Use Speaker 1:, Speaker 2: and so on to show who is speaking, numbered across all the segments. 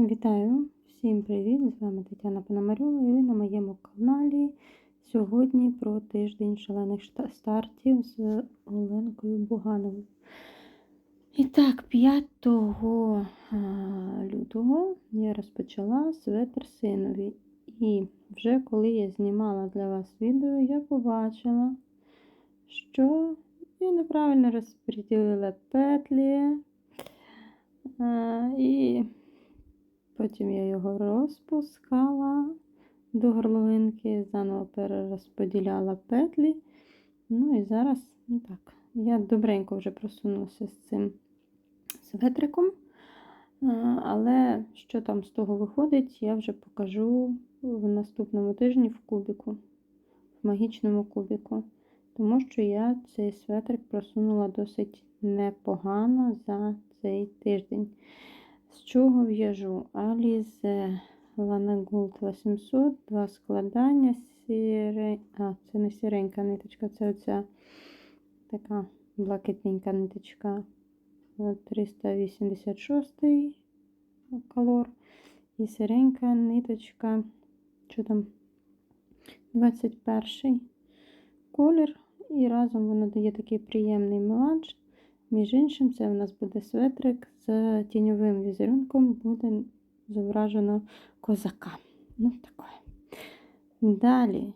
Speaker 1: Вітаю! Всім привіт! З вами Тетяна Пономарьова і ви на моєму каналі. Сьогодні про тиждень шалених стартів з Оленкою Бугановою. І так, 5 лютого я розпочала светр синові. І вже коли я знімала для вас відео, я побачила, що я неправильно розподілила петлі. І Потім я його розпускала до горловинки, заново перерозподіляла петлі. Ну і зараз, ну так, я добренько вже просунулася з цим светриком. Але що там з того виходить, я вже покажу в наступному тижні в кубіку, в магічному кубіку. Тому що я цей светрик просунула досить непогано за цей тиждень. З чого в'яжу? Lana Gold 800, два складання, сіре... а, це не сіренька ниточка, це оця така блакитненька ниточка 386 колор. І сіренька ниточка, що там, 21 колір. І разом воно дає такий приємний меланж. Між іншим, це у нас буде светрик з тіньовим візерунком, буде зображено козака. Ну, таке. Далі,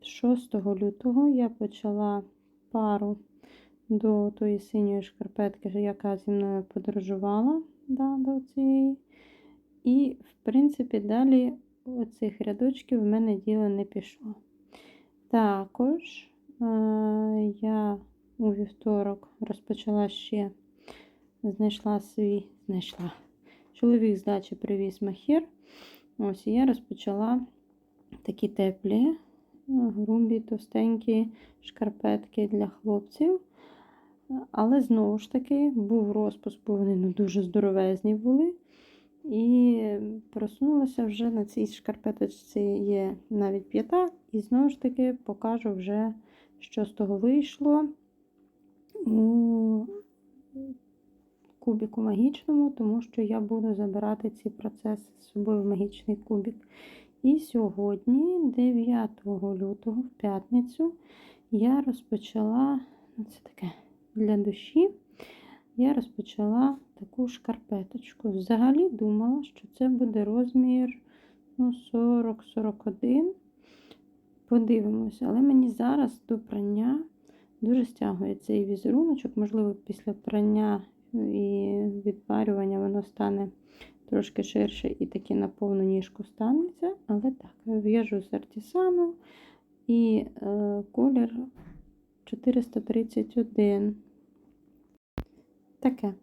Speaker 1: 6 лютого я почала пару до тої синьої шкарпетки, яка зі мною подорожувала да, до цієї. І, в принципі, далі оцих рядочків в мене діло не пішло. Також я у вівторок розпочала ще, знайшла свій, знайшла. Чоловік з дачі привіз махір. Ось і я розпочала такі теплі, грубі, товстенькі шкарпетки для хлопців. Але знову ж таки був розпуск, бо вони ну, дуже здоровезні були. І просунулася вже на цій шкарпеточці є навіть п'ята, і знову ж таки покажу вже, що з того вийшло у кубіку магічному, тому що я буду забирати ці процеси з собою в магічний кубік. І сьогодні, 9 лютого, в п'ятницю, я розпочала, ну, це таке для душі, я розпочала таку шкарпеточку. Взагалі думала, що це буде розмір ну, 40-41. Подивимося, але мені зараз до прання Дуже стягує цей візеруночок, можливо, після прання і відпарювання воно стане трошки ширше і таки на повну ніжку станеться. Але так, в'яжу з артісану і е, колір 431. Таке.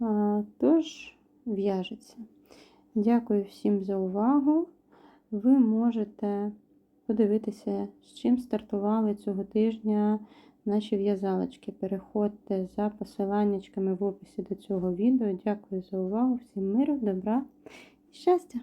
Speaker 1: А, тож, в'яжеться. Дякую всім за увагу. Ви можете подивитися, з чим стартували цього тижня наші в'язалочки. Переходьте за посиланнячками в описі до цього відео. Дякую за увагу, всім миру, добра і щастя!